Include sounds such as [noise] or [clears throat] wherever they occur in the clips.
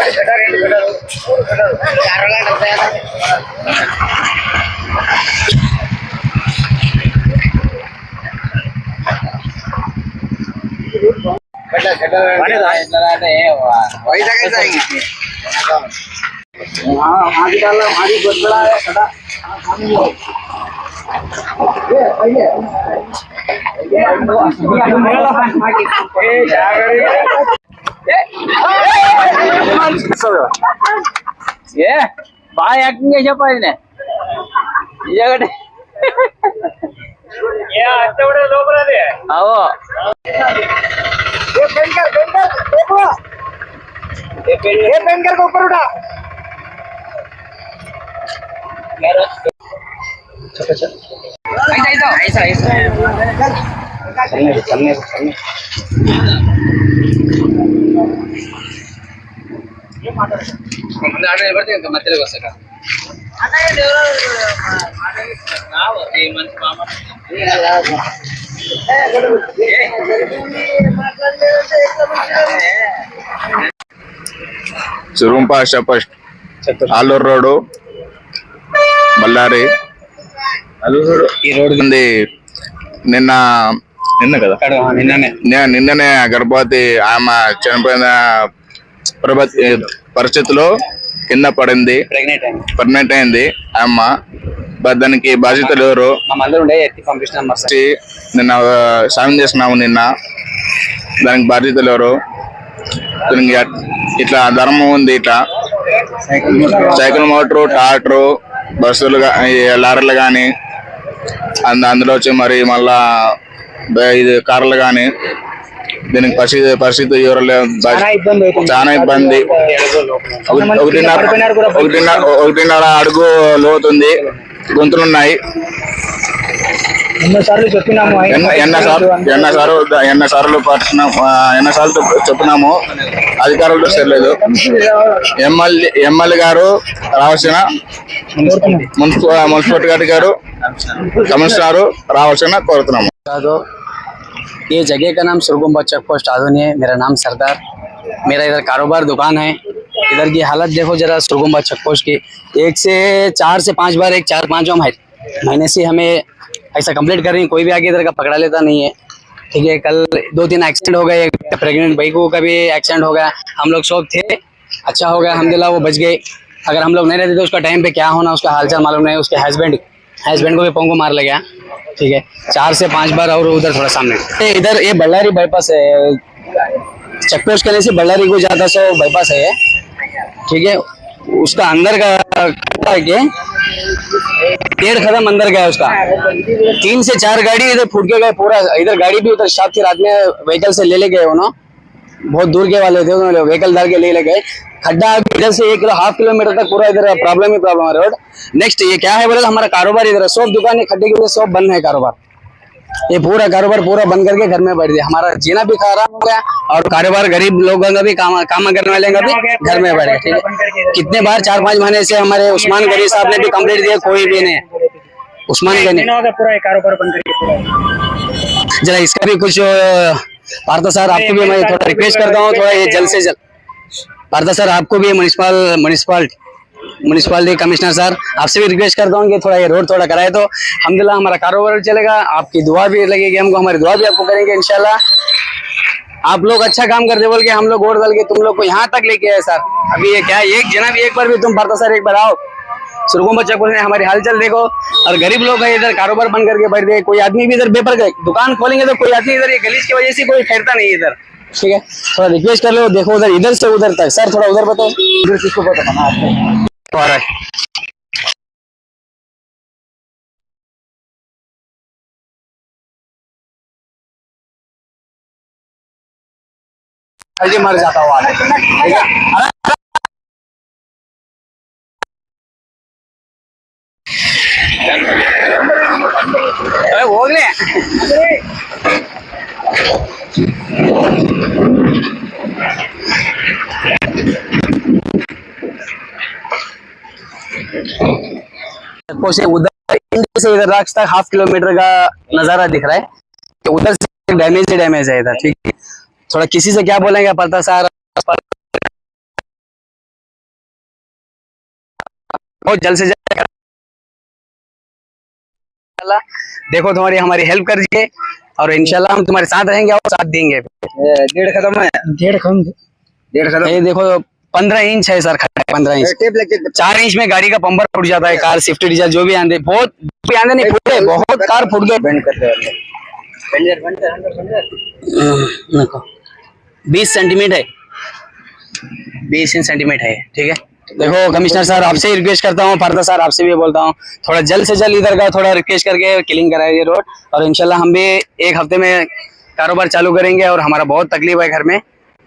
ஒரு கடை ரெண்டு கடை மூணு கடை யாரெல்லாம் நடந்தாங்க ಮಾಡಿದಲ್ಲ ಮಾಡಿ ಗೊತ್ತಿಲ್ಲ ಕಡ ఏ బాగా యాక్టింగ్ చేసి చెప్పాలి నిజంగానే అవో ऐसा ऐसा चलने चलने चलने ముందు ఆటో నిలబడితే ఇంకా మధ్యలోకి వస్తాక ఈ సురుంప ఆలూరు రోడ్డు. బళ్ళారి. ఈ రోడ్డు ఉంది. నిన్న నిన్న కదా? నిన్ననే నే- నిన్ననే గర్భవతి ఆమె చనిపోయిన పరిస్థితిలో కింద పడింది. ప్రెగ్నెంట్ అయింది. అమ్మ దానికి బాధ్యతలు ఎవరు? నిన్న సాయం చేసినాము నిన్న. దానికి బాధ్యతలు ఎవరు? దీనికి ఇట్లా ధర్మం ఉంది ఇట్లా. సైకిల్ మోటారు ట్రాక్టరు బస్సులు లారీలు కానీ అంద అందులో వచ్చి మరి మళ్ళా ఇది కార్లు కానీ దీనికి పరిస్థితి పరిస్థితి చాలా ఇబ్బంది ఒక- ఒకటిన్నర ఒకటిన్నర ఒకటిన్నర అడుగు లోతుంది. గొంతులు ఉన్నాయి. ఎన్నోసార్లు చెప్పినాము. ఎన్నసార్లు ఎన్నసార్లు ఎన్నసార్లు చెప్పినాము. అధికారులు సరిలేదు. ఎమ్మెల్యే ఎమ్మెల్యే గారు రావాల్సిన మున్సిపల్ మున్సిపల్ గారి గారు కమిషనర్ రావాల్సిన కోరుతున్నాము. तो ये जगह का नाम सुरगुम्बा चेक पोस्ट आधुनी है। मेरा नाम सरदार। मेरा इधर कारोबार दुकान है। इधर की हालत देखो जरा सुरगुम्बा चेक पोस्ट की। एक से चार से पाँच बार, एक चार पाँच महीने से हमें ऐसा कंप्लीट कर रही हैं। कोई भी आगे इधर का पकड़ा लेता नहीं है। ठीक है, कल दो तीन एक्सीडेंट हो गए। प्रेग्नेंट भाई को भी एक्सीडेंट हो गया। हम लोग शौक थे। अच्छा हो गया अलहमदिल्ला वो बच गए। अगर हम लोग नहीं रहते तो उसका टाइम पे क्या होना, उसका हालचाल मालूम नहीं। उसके हस्बैंड हस्बैंड को भी पोंगो मार लग गया। ठीक है। चार से पाँच बार और उधर थोड़ा सामने। इधर ये बल्लारी बाईपास है। चेक पोस्ट करने से बल्लारी को जाता सो बाईपास है। ठीक है। उसका अंदर का डेढ़ कदम अंदर गया उसका। तीन से चार गाड़ी इधर फूट के गए पूरा। इधर गाड़ी भी उधर शाम की रात में व्हीकल से ले ले गए उन्होंने बहुत दूर के वाले थे, उन्होंने व्हीकल डाल के ले ले गए। खड्डा इधर से एक किलो हाफ़ किलोमीटर तक पूरा इधर प्रॉब्लम ही प्रॉब्लम है रोड। नेक्स्ट ये क्या है बोले? हमारा कारोबार इधर है। सब दुकानें खड्डे की वजह से सब बंद है कारोबार। ये पूरा कारोबार पूरा बंद करके घर में बैठ दिया हमारा जीना भी खराब हो गया और कारोबार गरीब लोगों का भी काम काम करने वाले का भी घर में बैठ गया ठीक है? कितने बार चार पाँच महीने से हमारे उस्मान गनी साहब ने भी कंप्लीट दिया कोई भी नहीं। उस्मान गनी। पूरा कारोबार बंद करके जरा इसका भी कुछ पार्था सर आपको भी मैं थोड़ा रिक्वेस्ट करता हूँ थोड़ा ये जल्द से जल्द। पार्था सर, आपको भी municipal municipal municipality commissioner sir, आपसे भी रिक्वेस्ट करता हूँ कि थोड़ा ये रोड थोड़ा कराए तो अलहमदिल्ला हमारा कारोबार चलेगा, आपकी दुआ भी लगेगी हमको, हमारी दुआ भी आपको करेंगे इंशाल्लाह। आप लोग अच्छा काम करते बोल के हम लोग वोट डाल के तुम लोग को यहाँ तक लेके आए सर। अभी ये क्या है एक भी एक बार भी तुम पार्था सर एक बार आओ। सुरगुम बच्चा रहे हमारी हालचाल देखो। और गरीब लोग है, इधर कारोबार बंद करके बैठ गए, कोई आदमी भी इधर बेपर गए, दुकान खोलेंगे तो कोई आदमी इधर ये गलीज की वजह से कोई ठहरता नहीं इधर। ठीक है थोड़ा रिक्वेस्ट कर लो देखो उधर इधर से उधर तक सर थोड़ा उधर बताओ इधर किसको पता बना आपको आ रहा है जल्दी मर जाता हुआ ठीक है अरे ಹೋಗ್ಲಿ से उधर से इधर रास्ता हाफ़ किलोमीटर का नज़ारा दिख रहा है तो उधर से डैमेज ही डैमेज है इधर, ठीक है? थोड़ा किसी से क्या बोलेंगे, पता सर बहुत जल्द से जल्द देखो तुम्हारी, हमारी हेल्प कर दीजिए और इनशाला हम तुम्हारे साथ रहेंगे और साथ देंगे। डेढ़ खत्म है। डेढ़ खत्म। डेढ़ खत्म? ये देखो पंद्रह इंच है सर खड़ा है पंद्रह इंच। चार इंच में गाड़ी का पंपर फूट जाता है कार स्विफ्ट डिज़ायर जो भी आंदे बहुत भी आंदे नहीं फूटे बहुत कार फूट गए। बेंड करते हैं देखो बीस सेंटीमीटर है। बीस इंच सेंटीमीटर है ठीक है? देखो कमिश्नर सर आपसे रिक्वेस्ट करता हूँ फरदा सर आपसे भी बोलता हूँ। थोड़ा जल्द से जल्द इधर का थोड़ा रिक्वेस्ट करके क्लीन कराइए रोड और इनशाला हम भी एक हफ़्ते में कारोबार चालू करेंगे और हमारा बहुत तकलीफ़ है घर में।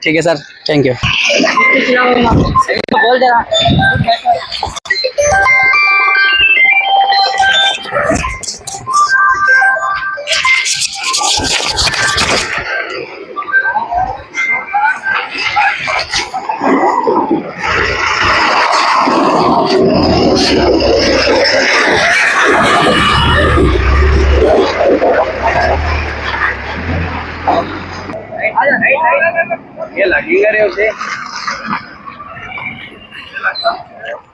ठीक है सर थैंक यू ये लगेगा रे उसे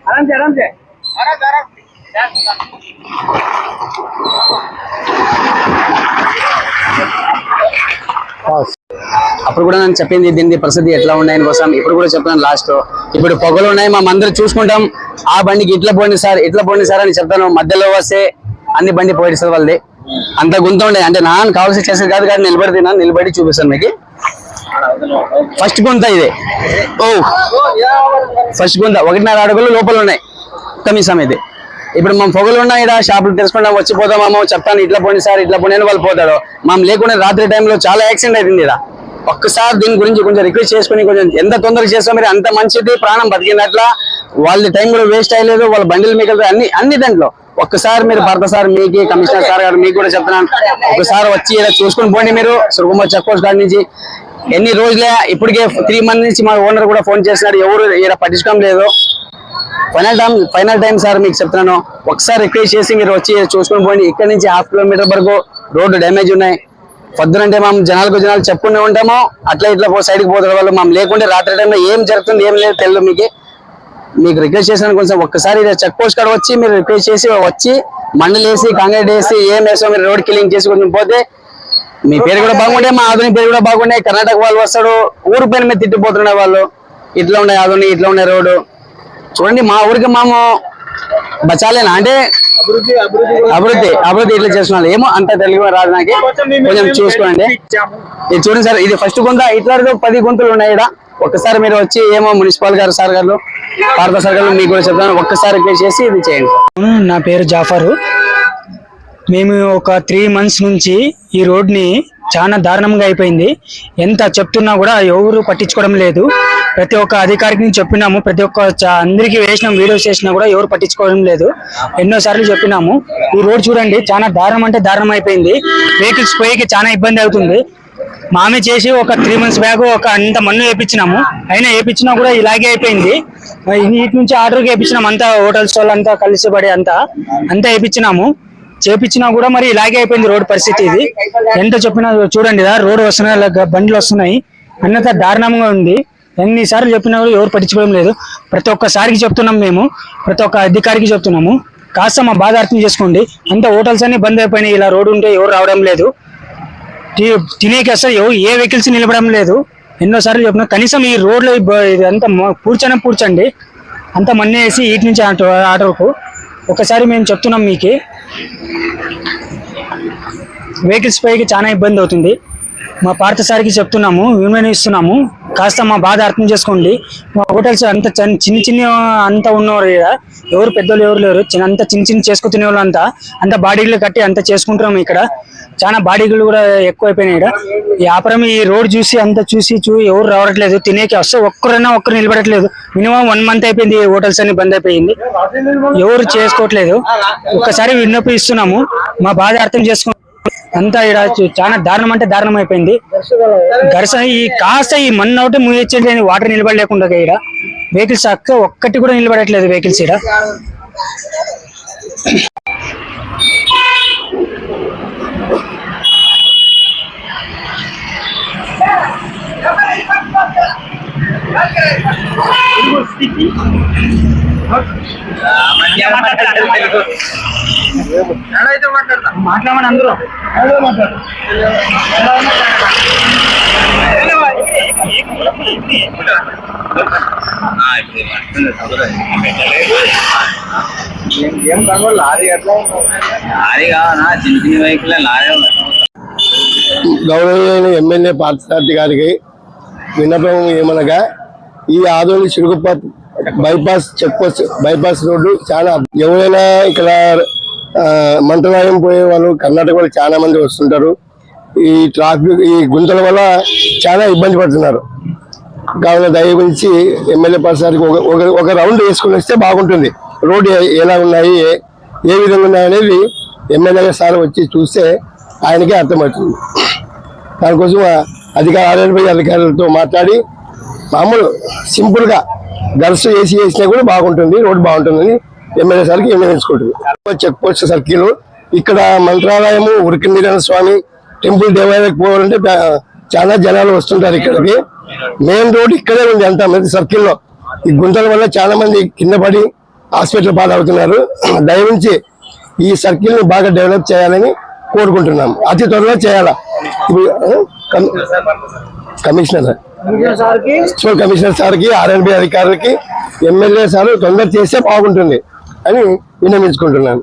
आराम से आराम से అప్పుడు కూడా నేను చెప్పింది దీని పరిస్థితి ఎట్లా ఉన్నాయని కోసం ఇప్పుడు కూడా చెప్తాను లాస్ట్ ఇప్పుడు పొగలు ఉన్నాయి మా అందరూ చూసుకుంటాం ఆ బండికి ఇట్లా పోండి సార్ ఇట్లా పోండి సార్ అని చెప్తాను మధ్యలో వస్తే అన్ని బండి పోయి సార్ వాళ్ళది అంత గుంత ఉండే అంటే నాన్న కావాల్సి చేసేది కాదు కానీ నిలబడి తిన్నాను నిలబడి చూపిస్తాను మీకు ఫస్ట్ గుంత ఇది. ఓ. ఫస్ట్ గుంత. ఒకటిన్నర అడుగులు లోపల ఉన్నాయి. కనీసం ఇది. ఇప్పుడు మేము పొగలు ఉన్నాయి ఇక్కడ షాపులు తెలుసుకుంటాం అమ్మ చెప్తాను ఇట్లా పోండి సార్ ఇట్లా పోనీ అని వాళ్ళు పోతాడు మేము లేకుండా రాత్రి టైంలో చాలా యాక్సిడెంట్ అయింది ఇక్కడ ఒక్కసారి దీని గురించి కొంచెం రిక్వెస్ట్ చేసుకుని కొంచెం ఎంత తొందరగా చేస్తాం మీరు అంత మంచిది ప్రాణం బతికినట్ల వాళ్ళ టైం కూడా వేస్ట్ అయ్యలేదు వాళ్ళ బండిలు మీకు అన్ని అన్ని దాంట్లో. ఒక్కసారి మీరు భర్త సార్ మీకు కమిషనర్ సార్ గారు మీకు కూడా చెప్తున్నాను. ఒకసారి వచ్చి ఇలా చూసుకుని పోండి మీరు. సురగుమ్మ చెక్ పోస్ట్ కాడి నుంచి. ఎన్ని రోజులే ఇప్పటికే త్రీ మంత్ నుంచి మా ఓనర్ కూడా ఫోన్ చేస్తున్నాడు ఎవరు ఇలా పట్టించుకోవడం లేదు. Final time final time sir మీకు చెప్తున్నాను. ఒకసారి రిక్వెస్ట్ చేసి మీరు వచ్చి చూసుకుని పోండి. ఇక్కడ నుంచి హాఫ్ కిలోమీటర్ వరకు రోడ్డు డ్యామేజ్ ఉన్నాయి. పొద్దునంటే మేము జనాలకు జనాలు చెప్పుకునే ఉంటామో. అట్లా ఇట్లా సైడ్కి పోతారు వాళ్ళు మేము లేకుంటే రాత్రి టైంలో ఏం జరుగుతుంది ఏం లేదు తెలియదు మీకు. మీకు రిక్వెస్ట్ చేసిన కొంచెం ఒక్కసారి చెక్ పోస్ట్ కాడ వచ్చి మీరు రిక్వెస్ట్ చేసి వచ్చి మండలేసి కాంగ్రెడ్ వేసి ఏం వేసాం మీరు రోడ్ కిల్లింగ్ చేసి కొంచెం పోతే మీ పేరు కూడా బాగుండే మా ఆధునిక పేరు కూడా బాగుండే కర్ణాటక వాళ్ళు వస్తాడు ఊరు పేరు మీద తిట్టిపోతుండే వాళ్ళు. ఇట్లా ఉండే ఆధునిక ఇట్లా ఉండే రోడ్డు. చూడండి మా ఊరికి మేము బచాలేనా? అంటే అభివృద్ధి అభివృద్ధి ఇట్లా చేస్తున్నాడు ఏమో అంత తెలుగు రాదు నాకు. కొంచెం చూసుకోండి. ఇది చూడండి సార్ ఇది ఫస్ట్ గుంత. ఇట్లా పది గుంతలు ఉన్నాయి ఇక్కడ ఒక్కసారి మీరు వచ్చి ఏమో మున్సిపల్ గారు సార్ గారు పార్థ సార్ గారు మీకు కూడా చెప్తాను. ఒక్కసారి చేసి ఇది చేయండి. నా పేరు జాఫరు. మేము ఒక త్రీ మంత్స్ నుంచి ఈ రోడ్ని చాలా దారుణంగా అయిపోయింది. ఎంత చెప్తున్నా కూడా ఎవరు పట్టించుకోవడం లేదు. ప్రతి ఒక్క అధికారికి చెప్పినాము. ప్రతి ఒక్క అందరికీ వేసినాం వీడియోస్ చేసినా కూడా ఎవరు పట్టించుకోవడం లేదు. ఎన్నో సార్లు చెప్పినాము. ఈ రోడ్ చూడండి చాలా దారుణం అంటే దారుణం అయిపోయింది. వెహికల్స్ పోయేకి చాలా ఇబ్బంది అవుతుంది. మామే చేసి ఒక త్రీ మంత్స్ బ్యాగ్ ఒక అంత మన్ను వేయించినాము అయినా వేయించినా కూడా ఇలాగే అయిపోయింది. ఇటు నుంచి ఆర్డర్కి వేయించినాం అంతా హోటల్స్ వాళ్ళంతా కలిసి పడి అంతా. అంతా వేయించినాము చేపించినా కూడా మరి ఇలాగే అయిపోయింది రోడ్ పరిస్థితి ఇది. ఎంత చెప్పినా చూడండి రోడ్ వస్తున్నాయి ఇలా బండ్లు వస్తున్నాయి. అన్నంత దారుణంగా ఉంది. ఎన్నిసార్లు చెప్పినా కూడా ఎవరు పట్టించుకోవడం లేదు. ప్రతి ఒక్కసారికి చెప్తున్నాం మేము ప్రతి ఒక్క అధికారికి చెప్తున్నాము. కాస్త మా బాధ అర్థం చేసుకోండి. అంత హోటల్స్ అన్ని బంద్ అయిపోయినాయి. ఇలా రోడ్డు ఉంటే ఎవరు రావడం లేదు. తినేకి అసలు ఎవరు ఏ వెహికల్స్ నిలబడడం లేదు. ఎన్నోసార్లు చెప్పినా కనీసం ఈ రోడ్లో అంతా బ- పూడ్చనే పూడ్చండి అంత మన్నేసి వేసి ఇటు నుంచి ఆటో ఆటోకు. ఒకసారి మేము చెప్తున్నాం మీకు. వెహికల్స్ పైకి చాలా ఇబ్బంది అవుతుంది. మా పార్థ సారికి చెప్తున్నాము విమర్శిస్తున్నాము కాస్త మా బాధ అర్థం చేసుకోండి. మా హోటల్స్ అంత చిన్న చిన్న చిన్న అంత ఉన్నవారు ఈడ. ఎవరు పెద్దోళ్ళు ఎవరు లేరు? చిన్న అంత చిన్న చిన్న చేసుకునే వాళ్ళు అంతా. అంత బాడీలు కట్టి అంత చేసుకుంటున్నాము ఇక్కడ. చాలా బాడీలు కూడా ఎక్కువైపోయినాయి ఇక్కడ. వ్యాపారం ఈ రోడ్ చూసి అంత చూసి చూ ఎవరు రావట్లేదు. తినేకి వస్తే ఒక్కరైనా ఒక్కరు నిలబడట్లేదు. మినిమం వన్ మంత్ అయిపోయింది హోటల్స్ అన్ని బంద్ అయిపోయింది. ఎవరు చేసుకోవట్లేదు. ఒక్కసారి విన్నపం ఇస్తున్నాము. మా బాధ అర్థం చేసుకుంటాం అంతా ఇక్కడ చాలా దారుణం అంటే దారుణం అయిపోయింది. ఘర్షణ ఈ కాస్త ఈ మన్ను ఒకటి ముయ్యొచ్చండి వాటర్ నిలబడలేకుండా ఇక్కడ వెహికల్స్ అక్క ఒక్కటి కూడా నిలబడట్లేదు వెహికల్స్ ఇక్కడ మాట్లాడమని అందరూ ఏం తగ్గ లారీ ఎట్లా లారీ కావాలా చిన్న చిన్న వెహికల్ లారీ ఎమ్మెల్యే పార్థసారథి గారికి విన్నపం ఏమనగా ఈ Adoni Chiruguppa bypass check post bypass road చాలా ఎవరైనా ఇక్కడ ఆ, మంత్రాలయం పోయే వాళ్ళు కర్ణాటక వాళ్ళు చాలా మంది వస్తుంటారు. ఈ ట్రాఫిక్ ఈ గుంతల వల్ల చాలా ఇబ్బంది పడుతున్నారు. కావున దయ గురించి ఎమ్మెల్యే పార్థసారథికి ఒక ఒక- ఒక రౌండ్ వేసుకుని వస్తే బాగుంటుంది. రోడ్డు ఎలా ఉన్నాయి ఏ- విధంగా ఉన్నాయి అనేది ఎమ్మెల్యే సార్ వచ్చి చూస్తే ఆయనకే అర్థమవుతుంది. దానికోసం అధికార అధికారులతో మాట్లాడి మామూలు సింపుల్గా గర్స్ ఏసీ వేసినా కూడా బాగుంటుంది రోడ్డు బాగుంటుందని ఎమ్మెల్యే సార్కి నిర్ణయించుకుంటుంది చెక్ పోస్ట్ సర్కిల్. ఇక్కడ మంత్రాలయము ఉరికిందిరణ స్వామి టెంపుల్ దేవాలయకు పోవాలంటే చాలా జనాలు వస్తుంటారు ఇక్కడికి. మెయిన్ రోడ్ ఇక్కడే ఉంది అంత మంది సర్కిల్లో ఈ గుంతల వల్ల చాలా మంది కింద పడి హాస్పిటల్ పాలవుతున్నారు. [clears throat] దయవించి ఈ సర్కిల్ని బాగా డెవలప్ చేయాలని కోరుకుంటున్నాం. అతి త్వరలో చేయాలా? కమిషనర్. మున్సిపల్ కమిషనర్ సార్కి ఆర్ఎన్బి అధికారులకి ఎమ్మెల్యే సార్ తొందర చేస్తే బాగుంటుంది అని విన్నవించుకుంటున్నాను.